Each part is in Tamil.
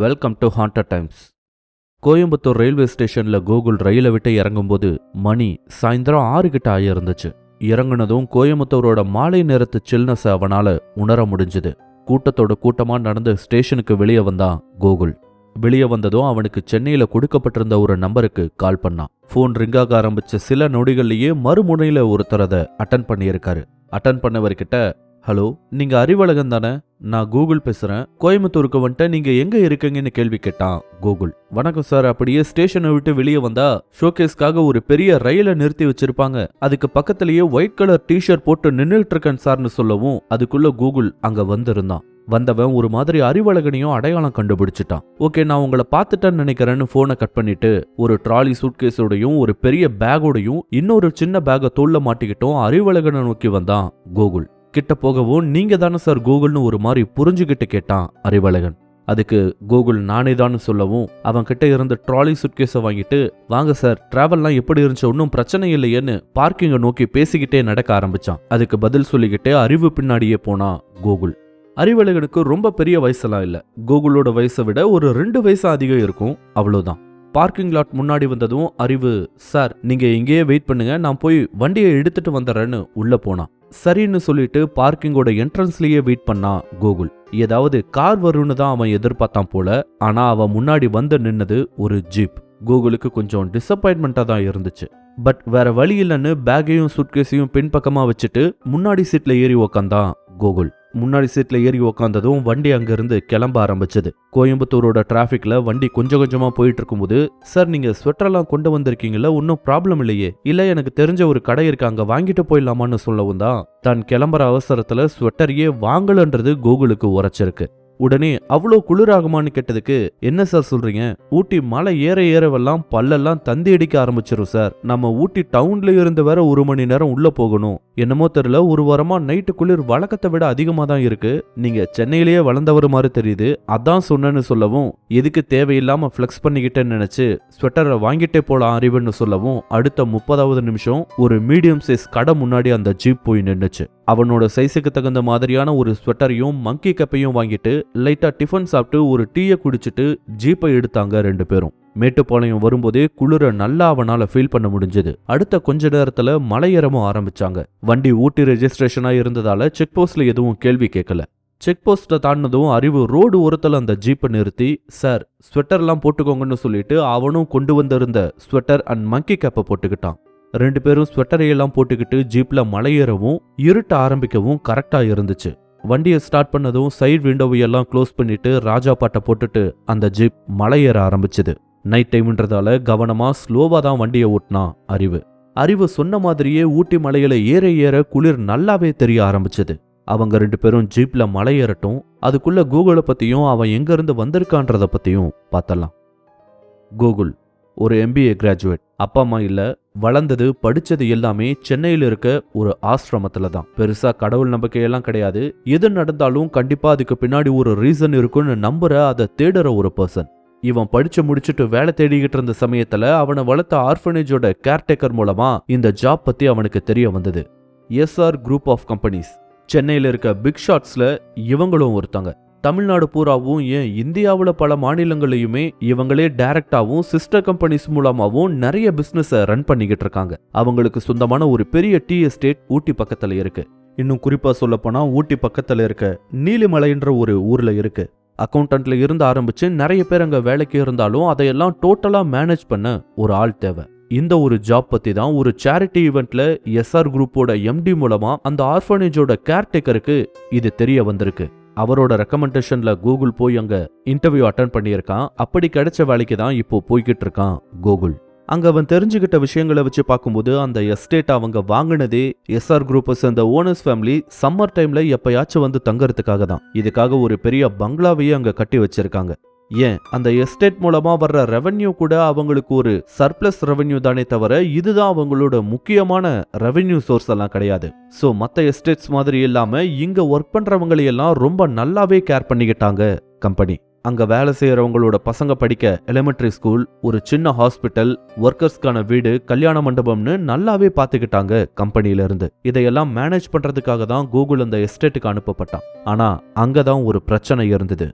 welcome to haunted times Coimbatore railway ஸ்டேஷன்ல கோகுல் ரயிலை விட்டு இறங்கும்போது மணி சாயந்தரம் ஆறு கிட்ட ஆகியிருந்துச்சு இறங்குனதும் கோயம்புத்தூரோட மாலை நேரத்து சில்னஸ் அவனால உணர முடிஞ்சுது. கூட்டத்தோட கூட்டமா நடந்து ஸ்டேஷனுக்கு வெளியே வந்தான் கோகுல் வெளியே வந்ததும் அவனுக்கு சென்னையில கொடுக்கப்பட்டிருந்த ஒரு நம்பருக்கு கால் பண்ணான். ஃபோன் ரிங்காக ஆரம்பிச்ச சில நொடிகள்லயே மறுமுனையில ஒருத்தர் அதை அட்டன் பண்ணியிருக்காரு. அட்டன் பண்ணவர்கிட்ட ஹலோ நீங்க அறிவழகன் தானே? நான் கூகுள் பேசுறேன். கோயம்புத்தூருக்கு வந்துட்டு நீங்க எங்க இருக்கீங்கன்னு கேள்வி கேட்டான் கூகுள். வணக்கம் சார் அப்படியே ஸ்டேஷனை விட்டு வெளியே வந்தா ஷோகேஸ்க்காக ஒரு பெரிய ரயிலை நிறுத்தி வச்சிருப்பாங்க. அதுக்கு பக்கத்திலேயே ஒயிட் கலர் டிஷர்ட் போட்டு நின்றுட்டு இருக்கேன் சார்னு சொல்லவும் அதுக்குள்ள கூகுள் அங்க வந்திருந்தான். வந்தவன் ஒரு மாதிரி அறிவழகனையும் அடையாளம் கண்டுபிடிச்சிட்டான். ஓகே நான் உங்களை பார்த்துட்டேன்னு நினைக்கிறேன்னு ஃபோனை கட் பண்ணிட்டு ஒரு ட்ராலி சூட்கேஸோடையும் ஒரு பெரிய பேகோடையும் இன்னொரு சின்ன பேகை தோல்ல மாட்டிக்கிட்டும் அறிவழகனை நோக்கி வந்தான் கூகுள். கிட்ட போகவும் நீங்க தானே சார் கூகுள்னு ஒரு மாதிரி புரிஞ்சுகிட்டு கேட்டான் அறிவழகன் அதுக்கு கூகுள் நானே தான் சொல்லவும் அவன் கிட்ட இருந்த ட்ராலி சுட்கேஸை வாங்கிட்டு வாங்க சார் டிராவல்லாம் எப்படி இருந்துச்சு? ஒன்றும் பிரச்சனை இல்லையேன்னு பார்க்கிங்கை நோக்கி பேசிக்கிட்டே நடக்க ஆரம்பிச்சான். அதுக்கு பதில் சொல்லிக்கிட்டே அறிவு பின்னாடியே போனான் கூகுள். அறிவழகனுக்கு ரொம்ப பெரிய வயசெல்லாம் இல்ல. கூகுளோட வயசை விட ஒரு ரெண்டு வயசு அதிகம் இருக்கும். அவ்வளவுதான் பார்க்கிங் லாட் முன்னாடி வந்ததும் அறிவு சார் நீங்க இங்கேயே வெயிட் பண்ணுங்க. நான் போய் வண்டியை எடுத்துட்டு வந்துடுறேன்னு உள்ள போனான். சரின்னு சொல்லிட்டு பார்க்கிங்கோட என்ட்ரன்ஸ்லயே வெயிட் பண்ணான் கூகுள். ஏதாவது கார் வரும்னு தான் அவன் எதிர்பார்த்தான் போல ஆனா அவன் முன்னாடி வந்து நின்னது ஒரு ஜீப் கூகுளுக்கு கொஞ்சம் டிசப்பாயின்மெண்ட்டாக தான் இருந்துச்சு. பட் வேற வழி இல்லைன்னு பேக்கையும் சுட்கேஸையும் பின்பக்கமா வச்சுட்டு முன்னாடி சீட்ல ஏறி உக்காந்தான் கூகுள். முன்னாடி சீட்டில் ஏறி உக்காந்ததும் வண்டி அங்கிருந்து கிளம்ப ஆரம்பிச்சது. கோயம்புத்தூரோட டிராஃபிக்கில் வண்டி கொஞ்சம் கொஞ்சமாக போயிட்டு இருக்கும்போது சார் நீங்கள் ஸ்வெட்டர்லாம் கொண்டு வந்திருக்கீங்களா ஒன்றும் ப்ராப்ளம் இல்லையே. இல்லை எனக்கு தெரிஞ்ச ஒரு கடை இருக்கு அங்கே வாங்கிட்டு போயிடலாமான்னு சொல்லவும் தான். தான் கிளம்புற அவசரத்தில் ஸ்வெட்டரையே வாங்கலன்றது கூகுளுக்கு உரைச்சிருக்கு. உடனே அவ்வளோ குளிராகுமான்னு கேட்டதுக்கு என்ன சார் சொல்றீங்க? ஊட்டி மலை ஏற ஏறவெல்லாம் பல்லெல்லாம் தந்தி அடிக்க ஆரம்பிச்சிரும் சார். நம்ம ஊட்டி டவுன்ல இருந்து வேற ஒரு மணி நேரம் உள்ள போகணும். என்னமோ தெரியல ஒரு வாரமா நைட்டு குளிர் வழக்கத்தை விட அதிகமா தான் இருக்கு. நீங்க சென்னையிலேயே வளர்ந்தவர் மாதிரி தெரியுது. அதான் சொன்னேன்னு சொல்லவும் எதுக்கு தேவையில்லாம ஃப்ளெக்ஸ் பண்ணிக்கிட்டேன்னு நினைச்சு ஸ்வெட்டரை வாங்கிட்டே போலாம் அறிவுன்னு சொல்லவும் அடுத்த முப்பதாவது நிமிஷம் ஒரு மீடியம் சைஸ் கடை முன்னாடி அந்த ஜீப் போய் நின்றுச்சு அவனோட சைஸுக்கு தகுந்த மாதிரியான ஒரு ஸ்வெட்டரையும் மங்கி கப்பையும் வாங்கிட்டு லைட்டா டிஃபன் சாப்பிட்டு ஒரு டீயை குடிச்சிட்டு ஜீப்பை எடுத்தாங்க ரெண்டு பேரும். மேட்டுப்பாளையம் வரும்போதே குளிர நல்லா அவனால ஃபீல் பண்ண முடிஞ்சது. அடுத்த கொஞ்ச நேரத்துல மலையேறமும் ஆரம்பிச்சாங்க. வண்டி ஊட்டி ரெஜிஸ்ட்ரேஷனா இருந்ததால செக் போஸ்ட்ல எதுவும் கேள்வி கேட்கல செக் போஸ்ட்டை தாண்டினதும் அறிவு ரோடு ஓரத்தில் அந்த ஜீப்பை நிறுத்தி சார் ஸ்வெட்டர்லாம் போட்டுக்கோங்கன்னு சொல்லிட்டு அவனும் கொண்டு வந்திருந்த ஸ்வெட்டர் அண்ட் மங்கி கேப்பை போட்டுக்கிட்டான். ரெண்டு பேரும் ஸ்வெட்டரையெல்லாம் போட்டுக்கிட்டு ஜீப்ல மலையேறவும் இருட்ட ஆரம்பிக்கவும் கரெக்டா இருந்துச்சு. வண்டியை ஸ்டார்ட் பண்ணதும் சைடு விண்டோவையெல்லாம் க்ளோஸ் பண்ணிட்டு ராஜா பாட்டை போட்டுட்டு அந்த ஜீப் மலையேற ஆரம்பிச்சது. நைட் டைம்ன்றதால கவனமா ஸ்லோவா தான் வண்டியை ஓட்டினான் அறிவு. அறிவு சொன்ன மாதிரியே ஊட்டி மலையில ஏற ஏற குளிர் நல்லாவே தெரிய ஆரம்பிச்சது. அவங்க ரெண்டு பேரும் ஜீப்ல மலையேறட்டும் அதுக்குள்ள கூகுளை பத்தியும் அவன் எங்க இருந்து வந்திருக்கான்றத பத்தியும் பார்த்தலாம் கூகுள் ஒரு எம்பிஏ கிராஜுவேட் அப்பா அம்மா இல்லை வளர்ந்தது படிச்சது எல்லாமே சென்னையில இருக்க ஒரு ஆசிரமத்துல தான். பெருசா கடவுள் நம்பிக்கையெல்லாம் கிடையாது. எது நடந்தாலும் கண்டிப்பா அதுக்கு பின்னாடி ஒரு ரீசன் இருக்குன்னு நம்புற அதை தேடுற ஒரு பர்சன் இவன் படிச்சு முடிச்சுட்டு வேலை தேடிக்கிட்டு இருந்த சமயத்துல அவனை வளர்த்த ஆர்ஃபனேஜோட கேர்டேக்கர் மூலமா இந்த ஜாப் பத்தி அவனுக்கு தெரிய வந்தது. எஸ்ஆர் குரூப் ஆஃப் கம்பெனிஸ் சென்னையில இருக்க பிக் ஷாட்ஸ்ல இவங்களும் ஒருத்தங்க. தமிழ்நாடு பூராவும் ஏன் இந்தியாவுல பல மாநிலங்களையுமே இவங்களே டைரக்டாவும் சிஸ்டர் கம்பெனிஸ் மூலமாவும் நிறைய பிஸ்னஸை ரன் பண்ணிக்கிட்டு இருக்காங்க. அவங்களுக்கு சொந்தமான ஒரு பெரிய டீ எஸ்டேட் ஊட்டி பக்கத்துல இருக்கு. இன்னும் குறிப்பா சொல்லப்போனால் ஊட்டி பக்கத்துல இருக்க நீலிமலைன்ற ஒரு ஊர்ல இருக்கு. அக்கௌண்டன்ட்ல இருந்து ஆரம்பிச்சு நிறைய பேர் அங்க வேலைக்கு இருந்தாலும் அதையெல்லாம் டோட்டலா மேனேஜ் பண்ண ஒரு ஆள் தேவை. இந்த ஒரு ஜாப் பத்தி தான் ஒரு சேரிட்டி ஈவெண்ட்ல எஸ்ஆர் குரூப்போட எம்டி மூலமா அந்த ஆர்ஃபனேஜோட கேர்டேக்கருக்கு இது தெரிய வந்திருக்கு. அவரோட ரெக்கமெண்டேஷன்ல கூகுள் போய் அங்க இன்டர்வியூ அட்டன் பண்ணியிருக்கான். அப்படி கிடைச்ச வேலைக்கு தான் இப்போ போய்கிட்டு இருக்கான் கூகுள் அங்க அவன் தெரிஞ்சுக்கிட்ட விஷயங்களை வச்சு பார்க்கும்போது அந்த எஸ்டேட் அவங்க வாங்கினதே எஸ்ஆர் குரூப்பை சேர்ந்த ஓனர்ஸ் ஃபேமிலி சம்மர் டைம்ல எப்பயாச்சும் வந்து தங்கறதுக்காக தான். இதுக்காக ஒரு பெரிய பங்களாவையே அங்க கட்டி வச்சிருக்காங்க. ஏன்? அந்த எஸ்டேட் மூலமா வர்ற ரெவென்யூ கூட அவங்களுக்கு ஒரு சர்ப்ளஸ் ரெவென்யூ தானே தவிர இதுதான் அவங்களோட முக்கியமான ரெவென்யூ சோர்ஸ் எல்லாம் கிடையாது. சோ மத்த எஸ்டேட்ஸ் மாதிரி இல்லாம இங்க ஒர்க் பண்றவங்களை எல்லாம் ரொம்ப நல்லாவே கேர் பண்ணிக்கிட்டாங்க கம்பெனி அங்க வேலை செய்யறவங்களோட பசங்க படிக்க எலிமெண்டரி ஸ்கூல் ஒரு சின்ன ஹாஸ்பிட்டல் ஒர்க்கர்ஸ்க்கான வீடு கல்யாண மண்டபம்னு நல்லாவே பாத்துக்கிட்டாங்க கம்பெனில இருந்து இதையெல்லாம் மேனேஜ் பண்றதுக்காக தான் கூகுள் அந்த எஸ்டேட்டுக்கு அனுப்பப்பட்டான். ஆனா அங்கதான் ஒரு பிரச்சனை இருந்தது.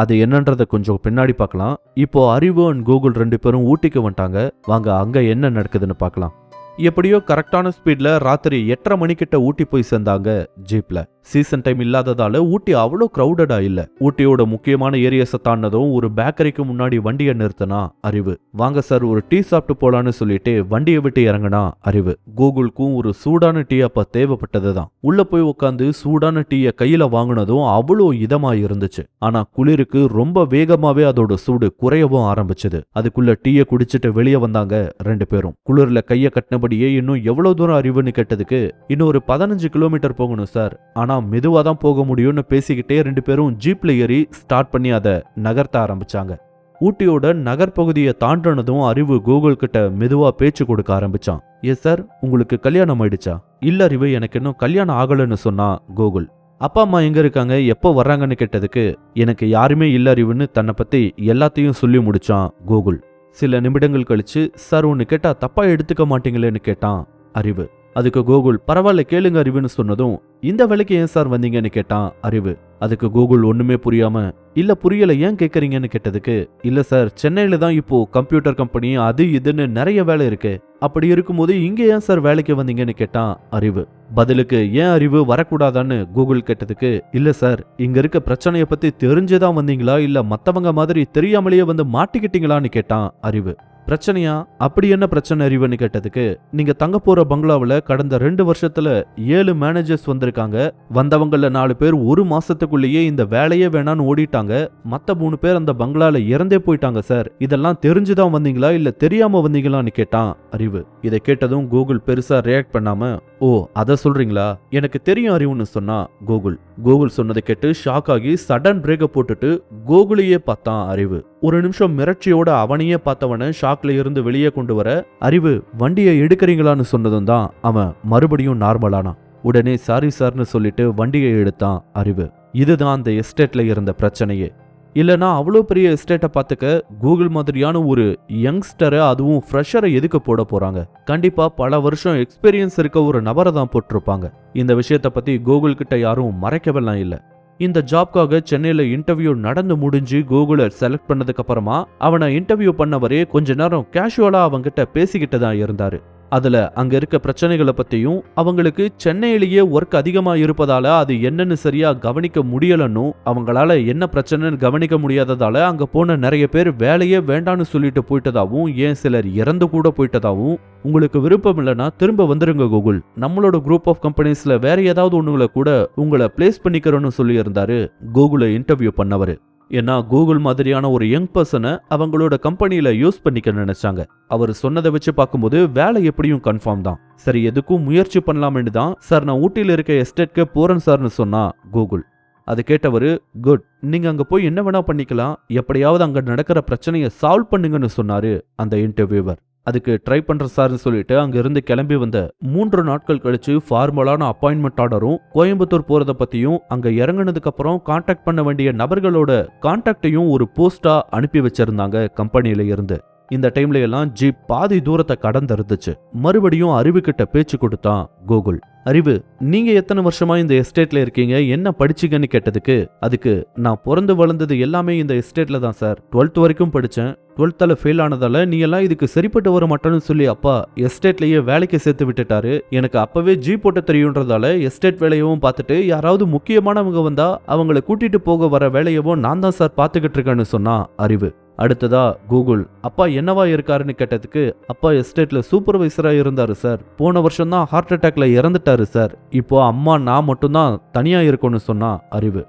அது என்னன்றத கொஞ்சம் பின்னாடி பார்க்கலாம். இப்போ அறிவு அண்ட் கூகுள் ரெண்டு பேரும் ஊட்டிக்கு வந்துட்டாங்க. வாங்க அங்க என்ன நடக்குதுன்னு பார்க்கலாம். எப்படியோ கரெக்டான ஸ்பீட்ல ராத்திரி எட்டரை மணிக்கிட்ட ஊட்டி போய் சேர்ந்தாங்க ஜீப்ல. சீசன் டைம் இல்லாததால ஊட்டி அவ்வளோ க்ரௌடடா இல்ல. ஊட்டியோட முக்கியமான ஏரியாஸை தாண்டதும் ஒரு பேக்கரிக்கு முன்னாடி வண்டியை நிறுத்தினா அறிவு. வாங்க சார் ஒரு டீ சாப்பிட்டு போலான்னு சொல்லிட்டு வண்டியை விட்டு இறங்கினா அறிவு. கூகுளுக்கும் ஒரு சூடான டீ அப்ப தேவைப்பட்டதுதான். உள்ள போய் உட்காந்து சூடான டீயை கையில வாங்கினதும் அவ்வளோ இதமா இருந்துச்சு. ஆனா குளிருக்கு ரொம்ப வேகமாவே அதோட சூடு குறையவும் ஆரம்பிச்சது. அதுக்குள்ள டீயை குடிச்சிட்டு வெளியே வந்தாங்க ரெண்டு பேரும். குளிர்ல கையை கட்டின கட்டினபடியே இன்னும் எவ்வளவு தூரம் அறிவுன்னு கேட்டதுக்கு இன்னும் ஒரு பதினஞ்சு கிலோமீட்டர் போகணும் சார் ஆனா மெதுவா தான் போக முடியும்னு பேசிக்கிட்டே ரெண்டு பேரும் ஜீப்ல ஏறி ஸ்டார்ட் பண்ணி அதை நகர்த்த ஆரம்பிச்சாங்க. ஊட்டியோட நகர்பகுதியை தாண்டினதும் அறிவு கூகுள் கிட்ட மெதுவா பேச்சு கொடுக்க ஆரம்பிச்சான். எஸ் சார் உங்களுக்கு கல்யாணம் ஆயிடுச்சா? இல்ல அறிவு எனக்கு இன்னும் கல்யாணம் ஆகலைன்னு சொன்னா கூகுள் அப்பா அம்மா எங்க இருக்காங்க? எப்போ வர்றாங்கன்னு கேட்டதுக்கு எனக்கு யாருமே இல்ல அறிவுன்னு தன்னை பத்தி எல்லாத்தையும் சொல்லி முடிச்சான் கூகுள் சில நிமிடங்கள் கழிச்சு சார் ஒன்னு கேட்டா தப்பா எடுத்துக்க மாட்டீங்களேன்னு கேட்டான் அறிவு. அதுக்கு கூகுள் பரவாயில்ல கேளுங்க அறிவுன்னு சொன்னதும் இந்த வேலைக்கு ஏன் சார் வந்தீங்கன்னு கேட்டான் அறிவு. அதுக்கு கூகுள் ஒண்ணுமே புரியாம இல்ல புரியல ஏன் கேக்குறீங்கன்னு கேட்டதுக்கு இல்ல சார் சென்னையில தான் இப்போ கம்ப்யூட்டர் கம்பெனி அது இதுன்னு நிறைய வேலை இருக்கு. அப்படி இருக்கும்போது இங்க ஏன் சார் வேலைக்கு வந்தீங்கன்னு கேட்டான் அறிவு. பதிலுக்கு ஏன் அறிவு வரக்கூடாதான்னு கூகுள் கேட்டதுக்கு இல்ல சார் இங்க இருக்க பிரச்சனைய பத்தி தெரிஞ்சுதான் வந்தீங்களா? இல்ல மத்தவங்க மாதிரி தெரியாமலேயே வந்து மாட்டிக்கிட்டீங்களான்னு கேட்டான் அறிவு. பிரச்சனையா? அப்படி என்ன பிரச்சனை அறிவுன்னு கேட்டதுக்கு நீங்க தங்க போற பங்களாவுல கடந்த ரெண்டு வருஷத்துல ஏழு மேனேஜர்ஸ் வந்திருக்காங்க. வந்தவங்கள நாலு பேர் ஒரு மாசத்துக்குள்ளேயே இந்த வேலையே வேணான்னு ஓடிட்டாங்க. மத்த மூணு பேர் அந்த பங்களால இறந்தே போயிட்டாங்க சார் இதெல்லாம் தெரிஞ்சுதான் வந்தீங்களா? இல்ல தெரியாம வந்தீங்களான்னு கேட்டான் அறிவு. இதை கேட்டதும் கூகுள் பெருசா ரியாக்ட் பண்ணாம ஓ அத சொல்றீங்களா? எனக்கு தெரியும் அறிவுன்னு சொன்னா கூகுள். கூகுள் சொன்னதை கேட்டு ஷாக் ஆகி சடன் பிரேக்கப் போட்டுட்டு கூகுளையே பார்த்தான் அறிவு. ஒரு நிமிஷம் மிரட்சியோட அவனையே பார்த்தவன ஷாக்ல இருந்து வெளியே கொண்டு வர அறிவு வண்டியை எடுக்கிறீங்களான்னு சொன்னதும் தான் அவன் மறுபடியும் நார்மலானான் உடனே சாரி சார்னு சொல்லிட்டு வண்டியை எடுத்தான் அறிவு. இதுதான் அந்த எஸ்டேட்ல இருந்த பிரச்சனையே. இல்லனா அவ்வளோ பெரிய எஸ்டேட்டை பார்த்துக்க கூகுள் மாதிரியான ஒரு யங்ஸ்டரை அதுவும் ஃப்ரெஷரை எதுக்கு போட போறாங்க? கண்டிப்பா பல வருஷம் எக்ஸ்பீரியன்ஸ் இருக்க ஒரு நபரை தான் போட்டிருப்பாங்க. இந்த விஷயத்தை பத்தி கூகுள் கிட்ட யாரும் மறைக்கவெல்லாம் இல்லை. இந்த ஜாப்காக சென்னையில் இன்டர்வியூ நடந்து முடிஞ்சு கூகுளர் செலக்ட் பண்ணதுக்கு அப்புறமா அவனை இன்டர்வியூ பண்ணவரே கொஞ்ச நேரம் கேஷுவலா அவங்கிட்ட பேசிக்கிட்டு தான் இருந்தாரு. அதில் அங்கே இருக்க பிரச்சனைகளை பற்றியும் அவங்களுக்கு சென்னையிலேயே ஒர்க் அதிகமாக இருப்பதால் அது என்னன்னு சரியாக கவனிக்க முடியலன்னும் அவங்களால என்ன பிரச்சனைன்னு கவனிக்க முடியாததால அங்கே போன நிறைய பேர் வேலையே வேண்டான்னு சொல்லிட்டு போயிட்டதாகவும் ஏன் சிலர் இறந்து கூட போயிட்டதாகவும் உங்களுக்கு விருப்பம் இல்லைன்னா திரும்ப வந்துருங்க கூகுள். நம்மளோட குரூப் ஆஃப் கம்பெனிஸில் வேற ஏதாவது ஒன்றுங்களை கூட உங்களை பிளேஸ் பண்ணிக்கிறோன்னு சொல்லியிருந்தாரு கூகுளை இன்டர்வியூ பண்ணவர். ஏன்னா கூகுள் மாதிரியான ஒரு யங் பர்சனை அவங்களோட கம்பெனியில யூஸ் பண்ணிக்க நினைச்சாங்க. அவர் சொன்னதை வச்சு பார்க்கும்போது வேலை எப்படியும் கன்ஃபார்ம் தான். சரி எதுக்கும் முயற்சி பண்ணலாம்னு தான் சார் நான் ஊட்டியில் இருக்க எஸ்டேட்க்கு போறேன் சார்னு சொன்னா கூகுள். அது கேட்டவர் குட் நீங்க அங்க போய் என்ன வேணா பண்ணிக்கலாம். எப்படியாவது அங்க நடக்கிற பிரச்சனையை சால்வ் பண்ணுங்கன்னு சொன்னாரு அந்த இன்டர்வியூவர். அதுக்கு ட்ரை பண்ற சார்னு சொல்லிட்டு அங்க இருந்து கிளம்பி வந்த மூன்று நாட்கள் கழிச்சு ஃபார்மலான அப்பாயின்மெண்ட் ஆர்டரும் கோயம்புத்தூர் போறத பத்தியும் அங்க இறங்குனதுக்கு அப்புறம் காண்டாக்ட் பண்ண வேண்டிய நபர்களோட காண்டாக்டையும் ஒரு போஸ்டா அனுப்பி வச்சிருந்தாங்க கம்பெனியில இருந்து. இந்த டைம்ல எல்லாம் ஜீப் பாதி தூரத்தை கடந்து இருந்துச்சு மறுபடியும் அறிவு கிட்ட பேச்சு கொடுத்தான் கூகுள் அறிவு நீங்க எத்தனை வருஷமா இந்த எஸ்டேட்ல இருக்கீங்க? என்ன படிச்சீங்கன்னு கேட்டதுக்கு அதுக்கு நான் பிறந்து வளர்ந்தது எல்லாமே இந்த எஸ்டேட்ல தான் சார். டுவெல்த் வரைக்கும் படிச்சேன். டுவெல்த்தால ஃபெயில் ஆனதால நீ எல்லாம் இதுக்கு சரிப்பட்டு வர மாட்டேன்னு சொல்லி அப்பா எஸ்டேட்லயே வேலைக்கு சேர்த்து விட்டுட்டாரு. எனக்கு அப்பவே ஜீ போட்ட தெரியுன்றதால எஸ்டேட் வேலையவும் பார்த்துட்டு யாராவது முக்கியமானவங்க வந்தா அவங்கள கூட்டிட்டு போக வர வேலையவும் நான் தான் சார் பார்த்துக்கிட்டு இருக்கேன்னு சொன்னா அறிவு. அடுத்ததா கூகுள். அப்பா என்னவா இருக்காருன்னு கேட்டதுக்கு அப்பா எஸ்டேட்ல சூப்பர்வைசரா இருந்தாரு சார். போன வருஷம் தான் ஹார்ட் அட்டாக்ல இறந்துட்டாரு சார். இப்போ அம்மா நான் மட்டும்தான் தனியா இருக்கோன்னு சொன்னா அறிவு.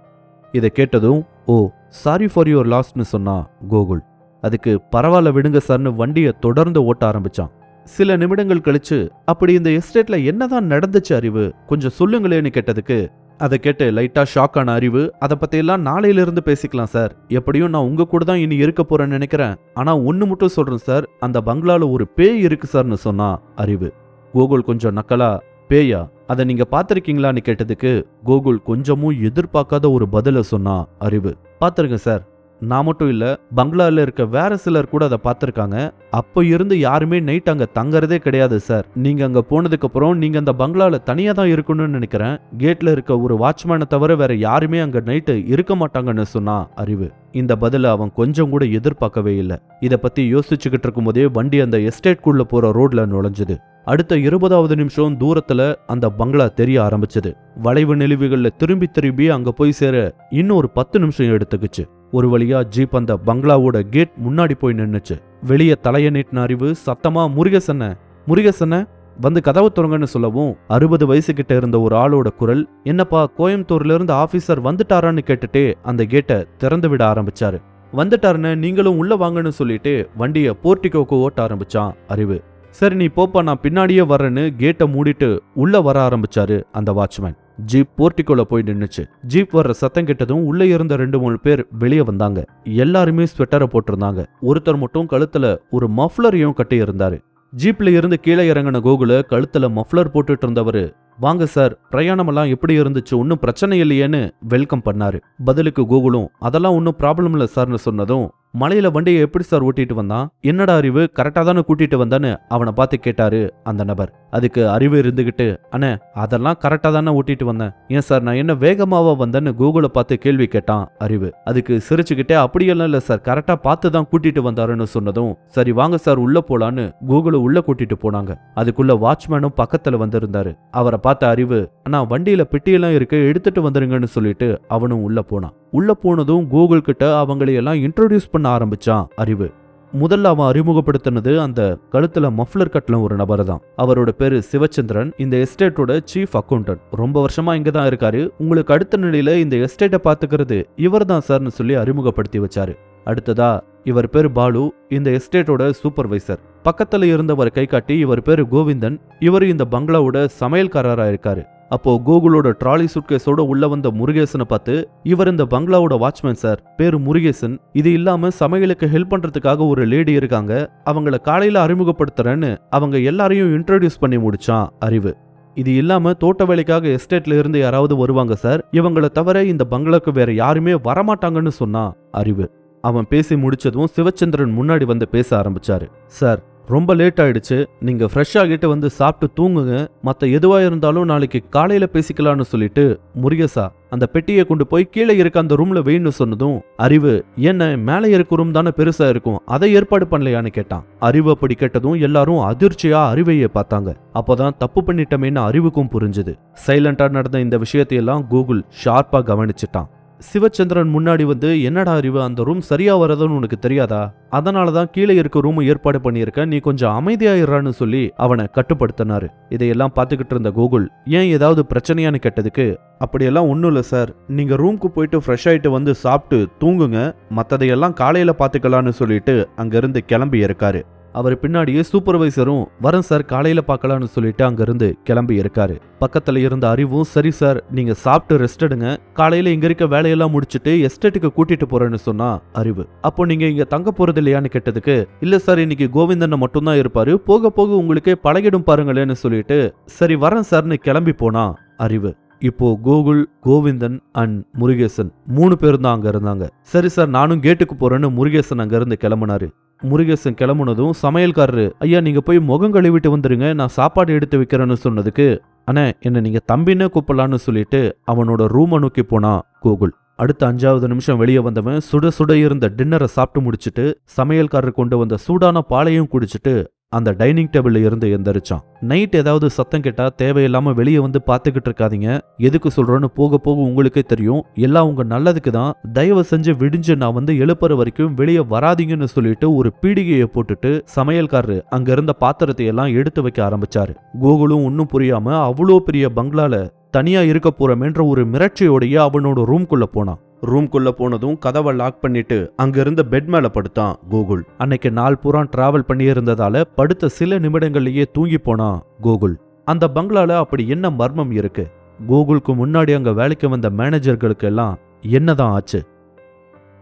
இதை கேட்டதும் ஓ சாரி ஃபார் யுவர் லாஸ்ட்னு சொன்னா கூகுள். அதுக்கு பரவாயில்ல விடுங்க சார்னு வண்டியை தொடர்ந்து ஓட்ட ஆரம்பிச்சான். சில நிமிடங்கள் கழிச்சு அப்படி இந்த எஸ்டேட்ல என்னதான் நடந்துச்சு அறிவு? கொஞ்சம் சொல்லுங்களேன்னு கேட்டதுக்கு அதை கேட்டு லைட்டா ஷாக் ஆன அறிவு அதை பத்தியெல்லாம் நாளையில இருந்து பேசிக்கலாம் சார் எப்படியும் நான் உங்க கூட தான் இனி இருக்க போறேன்னு நினைக்கிறேன். ஆனா ஒன்னு மட்டும் சொல்றேன் சார் அந்த பங்களால ஒரு பேய் இருக்கு சார்னு சொன்னா அறிவு. கோகுல் கொஞ்சம் நக்கலா பேயா அதை நீங்க பாத்திருக்கீங்களான்னு கேட்டதுக்கு கோகுல் கொஞ்சமும் எதிர்பார்க்காத ஒரு பதில சொன்னா அறிவு. பாத்திருக்கேன் சார் நான் மட்டும் இல்ல பங்களால இருக்க வேற சிலர் கூட அதை பார்த்துருக்காங்க அப்போ இருந்து யாருமே நைட் அங்க தங்கறதே கிடையாது சார் நீங்க அங்க போனதுக்கு அப்புறம் நீங்க அந்த பங்களால தனியா தான் இருக்கணும்னு நினைக்கிறேன். கேட்ல இருக்க ஒரு வாட்ச்மேனை தவிர வேற யாருமே அங்க நைட்டு இருக்க மாட்டாங்கன்னு சொன்னா அறிவு. இந்த பதில அவன் கொஞ்சம் கூட எதிர்பார்க்கவே இல்லை. இத பத்தி யோசிச்சுக்கிட்டு இருக்கும்போதே வண்டி அந்த எஸ்டேட்குள்ளே போற ரோட்ல நுழைஞ்சது. அடுத்த இருபதாவது நிமிஷம் தூரத்துல அந்த பங்களா தெரிய ஆரம்பிச்சது. வளைவு நெளிவுகளில் திரும்பி திரும்பி அங்க போய் சேர இன்னும் ஒரு பத்து நிமிஷம் எடுத்துக்குச்சு. ஒரு வழியா ஜீப் அந்த பங்களாவோட கேட் முன்னாடி போய் நின்னுச்சு. வெளியே தலைய நீட்டின அறிவு சத்தமா முருகசன்ன முருகசன்ன வந்து கதவை தொடங்கன்னு சொல்லவும் அறுபது வயசு கிட்ட இருந்த ஒரு ஆளோட குரல் என்னப்பா கோயம்புத்தூர்ல இருந்து ஆபீசர் வந்துட்டாரான்னு கேட்டுட்டே அந்த கேட்டை திறந்து விட ஆரம்பிச்சாரு. வந்துட்டாருன்னு நீங்களும் உள்ள வாங்கன்னு சொல்லிட்டு வண்டிய போர்ட்டிகோக்கு ஓட்ட ஆரம்பிச்சான் அறிவு. சரி நீ போப்பா நான் பின்னாடியே வர்றேன்னு கேட்டை மூடிட்டு உள்ள வர ஆரம்பிச்சாரு அந்த வாட்ச்மேன். ஜீப் போர்ட்டிகோல போய் நின்னுச்சு. ஜீப் வர்ற சத்தம் கெட்டதும் உள்ள இருந்த ரெண்டு மூணு பேர் வெளியே வந்தாங்க. எல்லாருமே ஸ்வெட்டரை போட்டிருந்தாங்க. ஒருத்தர் மட்டும் கழுத்துல ஒரு மஃப்ளரையும் கட்டி இருந்தாரு ஜீப்ல இருந்து கீழே இறங்கின கோகுல கழுத்துல மஃப்ளர் போட்டுட்டு இருந்தவரு வாங்க சார் பிரயாணமெல்லாம் எப்படி இருந்துச்சு? ஒன்றும் பிரச்சனை இல்லையேன்னு வெல்கம் பண்ணாரு. பதிலுக்கு கோகுலும் அதெல்லாம் ஒன்றும் ப்ராப்ளம் இல்லை சார்னு சொன்னதும் மலையில வண்டியை எப்படி சார் ஓட்டிட்டு வந்தான்? என்னடா அறிவு? கரெக்டா தானே கூட்டிட்டு வந்தான்னு அவனை பார்த்து கேட்டாரு அந்த நபர். அதுக்கு அறிவு இருந்துகிட்டு அண்ணே அதெல்லாம் கரெக்டாக தானே ஓட்டிட்டு வந்தேன். ஏன் சார் நான் என்ன வேகமாவா வந்தேன்னு கூகுளை பார்த்து கேள்வி கேட்டான் அறிவு. அதுக்கு சிரிச்சுக்கிட்டே அப்படியெல்லாம் இல்லை சார் கரெக்டாக பார்த்து தான் கூட்டிட்டு வந்தாருன்னு சொன்னதும் சரி வாங்க சார் உள்ள போலான்னு கூகுளை உள்ள கூட்டிட்டு போனாங்க. அதுக்குள்ள வாட்ச்மேனும் பக்கத்தில் வந்திருந்தாரு. அவரை பார்த்த அறிவு அண்ணா வண்டியில பெட்டியெல்லாம் இருக்கு எடுத்துட்டு வந்துருங்கன்னு சொல்லிட்டு அவனும் உள்ள போனான். உள்ள போனதும் கூகுள் கிட்ட அவங்களையெல்லாம் இன்ட்ரோடியூஸ் பண்ண ஆரம்பிச்சான் அறிவு. முதல்ல அவன் அறிமுகப்படுத்தினது அந்த கழுத்துல மஃப்ளர் கட்டின ஒரு நபர் தான். அவரோட பேரு சிவச்சந்திரன். இந்த எஸ்டேட்டோட சீஃப் அக்கௌண்டன்ட் ரொம்ப வருஷமா இங்க தான் இருக்காரு. உங்களுக்கு அடுத்த நிலையில இந்த எஸ்டேட்டை பாத்துக்கிறது இவர் தான் சார்னு சொல்லி அறிமுகப்படுத்தி வச்சாரு. அடுத்ததா இவர் பேரு பாலு. இந்த எஸ்டேட்டோட சூப்பர்வைசர் பக்கத்துல இருந்தவர் கை காட்டி இவர் பேரு கோவிந்தன். இவர் இந்த பங்களாவோட சமையல்காரராக இருக்காரு. அப்போ கூகுளோட ட்ராலி சுட்கேஸோட உள்ள வந்த முருகேசனை பார்த்து இவர் இந்த பங்களாவோட வாட்ச்மேன் சார். பேரு முருகேசன். இது இல்லாம சமையலுக்கு ஹெல்ப் பண்றதுக்காக ஒரு லேடி இருக்காங்க. அவங்கள காலையில அறிமுகப்படுத்துறேன்னு அவங்க எல்லாரையும் இன்ட்ரடியூஸ் பண்ணி முடிச்சான் அறிவு. இது இல்லாம தோட்ட வேலைக்காக எஸ்டேட்ல இருந்து யாராவது வருவாங்க சார். இவங்கள தவிர இந்த பங்களாக்கு வேற யாருமே வரமாட்டாங்கன்னு சொன்னான் அறிவு. அவன் பேசி முடிச்சதும் சிவச்சந்திரன் முன்னாடி வந்து பேச ஆரம்பிச்சாரு. சார் ரொம்ப லேட் ஆயிடுச்சு. நீங்க ஃப்ரெஷ் ஆகிட்டு வந்து சாப்பிட்டு தூங்குங்க. மத்த எதுவா இருந்தாலும் நாளைக்கு காலையில பேசிக்கலாம்னு சொல்லிட்டு முருகேசா அந்த பெட்டியை கொண்டு போய் கீழே இருக்க அந்த ரூம்ல வெயின்னு சொன்னதும் அறிவு என்ன மேலே இருக்க ரூம் தானே பெருசா இருக்கும். அதை ஏற்பாடு பண்ணலையான்னு கேட்டான். அறிவு அப்படி கேட்டதும் எல்லாரும் அதிர்ச்சியா அறிவையை பார்த்தாங்க. அப்போதான் தப்பு பண்ணிட்டமேன்னு அறிவுக்கும் புரிஞ்சுது. சைலண்டா நடந்த இந்த விஷயத்தையெல்லாம் கூகுள் ஷார்ப்பா கவனிச்சிட்டான். சிவச்சந்திரன் முன்னாடி வந்து என்னடா அறிவு அந்த ரூம் சரியா வரதுன்னு உனக்கு தெரியாதா? அதனால தான் கீழே இருக்க ரூம் ஏற்பாடு பண்ணியிருக்க நீ கொஞ்சம் அமைதியாயிரான்னு சொல்லி அவனை கட்டுப்படுத்தினாரு. இதையெல்லாம் பார்த்துக்கிட்டு இருந்த கூகுள் ஏன் ஏதாவது பிரச்சனையான்னு கேட்டதுக்கு அப்படியெல்லாம் ஒன்றும் இல்லை சார். நீங்கள் ரூம்க்கு போயிட்டு ஃப்ரெஷ் ஆயிட்டு வந்து சாப்பிட்டு தூங்குங்க. மற்றதையெல்லாம் காலையில் பார்த்துக்கலான்னு சொல்லிட்டு அங்கேருந்து கிளம்பி இருக்காரு அவர் பின்னாடியே சூப்பர்வைசரும் வரேன் சார் காலையில பார்க்கலாம்னு சொல்லிட்டு அங்கிருந்து கிளம்பி இருக்காரு. பக்கத்துல இருந்த அறிவும் சரி சார் நீங்க சாப்பிட்டு ரெஸ்ட் எடுங்க. காலையில இங்க இருக்க வேலையெல்லாம் முடிச்சிட்டு எஸ்டேட்டுக்கு கூட்டிட்டு போறேன்னு சொன்னா அறிவு. அப்போ நீங்க இங்க தங்க போறது இல்லையான்னு கேட்டதுக்கு இல்ல சார் இன்னைக்கு கோவிந்தன் மட்டும்தான் இருப்பாரு. போக போக உங்களுக்கே பழகிடும் பாருங்களேன்னு சொல்லிட்டு சரி வரேன் சார்னு கிளம்பி போனா அறிவு. இப்போ கோகுல் கோவிந்தன் அண்ட் முருகேசன் மூணு பேரும் தான் அங்க இருந்தாங்க. சரி சார் நானும் கேட்டுக்கு போறேன்னு முருகேசன் அங்க இருந்து கிளம்புனாரு. முருகேசன் கிளம்புனதும் சமையல்காரரு ஐயா நீங்க போய் முகம் கழுவிட்டு வந்துருங்க நான் சாப்பாடு எடுத்து வைக்கிறேன்னு சொன்னதுக்கு. அண்ணே என்னை நீங்க தம்பின்னே கூப்பிடலான்னு சொல்லிட்டு அவனோட ரூமை நோக்கி போனா கோகுல். அடுத்த அஞ்சாவது நிமிஷம் வெளியே வந்தவன் சுட சுட இருந்த டின்னரை சாப்பிட்டு முடிச்சிட்டு சமையல்காரர் கொண்டு வந்த சூடான பாலையும் குடிச்சிட்டு அந்த டைனிங் டேபிள்ல இருந்து எந்திரிச்சான். நைட் ஏதாவது சத்தம் கேட்டா தேவையில்லாம வெளியே வந்து பார்த்துக்கிட்டு இருக்காதீங்க. எதுக்கு சொல்றேன்னு போக போக உங்களுக்கே தெரியும். எல்லாம் உங்க நல்லதுக்கு தான். தயவு செஞ்சு விடிஞ்சு நான் வந்து எழுப்புற வரைக்கும் வெளியே வராதீங்கன்னு சொல்லிட்டு ஒரு பீடிகையை போட்டுட்டு சமையல்காரரு அங்க இருந்த பாத்திரத்தை எல்லாம் எடுத்து வைக்க ஆரம்பிச்சாரு. கோகுலும் ஒன்னும் புரியாம அவ்வளோ பெரிய பங்களால தனியா இருக்க போறமேன்ற ஒரு மிரட்சியோடைய அவனோட ரூம்குள்ள போனான். ரூம்குள்ள போனதும் கதவை லாக் பண்ணிட்டு அங்கிருந்த பெட் மேல படுத்தான் கூகுள் அன்னைக்கு நாள் பூரா டிராவல் பண்ணியிருந்ததால படுத்த சில நிமிடங்கள்லயே தூங்கி போனான் கூகுள் அந்த பங்களால அப்படி என்ன மர்மம் இருக்கு? கூகுளுக்கு முன்னாடி அங்க வேலைக்கு வந்த மேனேஜர்களுக்கு எல்லாம் என்னதான் ஆச்சு?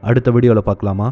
அடுத்த வீடியோவில் பார்க்கலாமா?